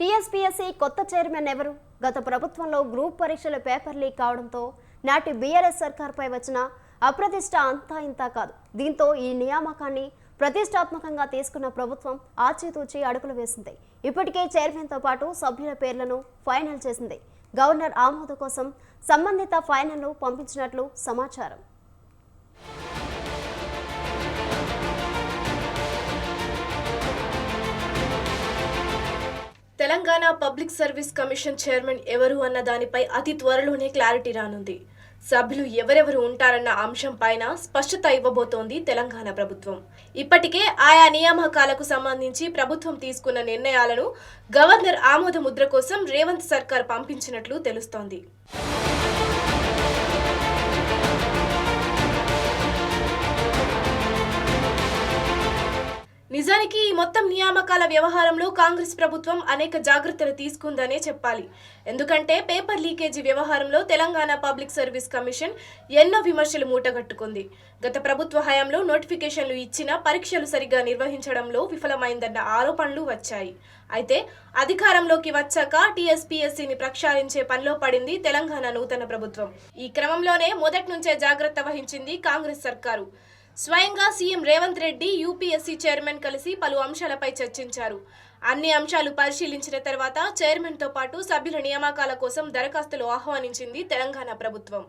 TSPSC కొత్త chairman ఎవరు? గత ప్రభుత్వంలో గ్రూప్ పరీక్షల పేపర్ లీక్ కావడంతో నాటి బీఆర్ఎస్ సర్కార్పై వచ్చిన అప్రతిష్ట అంతా ఇంతా కాదు. దీంతో ఈ నియామకాన్ని ప్రతిష్టాత్మకంగా తీసుకున్న ప్రభుత్వం ఆచితూచి అడుగులు వేసింది. ఇప్పటికే చైర్మన్తో పాటు సభ్యుల పేర్లను ఫైనల్ చేసింది. గవర్నర్ ఆమోదం కోసం సంబంధిత ఫైనల్ను పంపించినట్లు సమాచారం. Telangana public service commission chairman ఎవరు అన్న దానిపై అతి త్వరలోనే క్లారిటీ రానుంది. సభ్యులు ఎవరెవరు ఉంటారన్న అంశం పైన స్పష్టత ఇవ్వబోతోంది తెలంగాణ ప్రభుత్వం. ఇప్పటికే ఆయా నియామకాలకు సంబంధించి ప్రభుత్వం తీసుకున్న నిర్ణయాలను గవర్నర్ ఆమోద ముద్ర కోసం రేవంత్ సర్కార్ పంపించినట్లు తెలుస్తోంది. నిజానికి ఈ మొత్తం నియామకాల వ్యవహారంలో కాంగ్రెస్ ప్రభుత్వం అనేక జాగ్రత్తలు తీసుకుందనే చెప్పాలి. ఎందుకంటే పేపర్ లీకేజీ వ్యవహారంలో తెలంగాణ పబ్లిక్ సర్వీస్ కమిషన్ ఎన్నో విమర్శలు మూటగట్టుకుంది. గత ప్రభుత్వ హయాంలో నోటిఫికేషన్లు ఇచ్చిన పరీక్షలు సరిగా నిర్వహించడంలో విఫలమైందన్న ఆరోపణలు వచ్చాయి. అయితే అధికారంలోకి వచ్చాక టీఎస్పీఎస్సీని ప్రక్షాళించే పనిలో పడింది తెలంగాణ నూతన ప్రభుత్వం. ఈ క్రమంలోనే మొదటి నుంచే జాగ్రత్త వహించింది కాంగ్రెస్ సర్కారు. స్వయంగా CM Revanth Reddy UPSC chairman కలిసి పలు అంశాలపై చర్చించారు. అన్ని అంశాలు పరిశీలించిన తర్వాత చైర్మన్తో పాటు సభ్యుల నియామకాల కోసం దరఖాస్తులు ఆహ్వానించింది తెలంగాణ ప్రభుత్వం.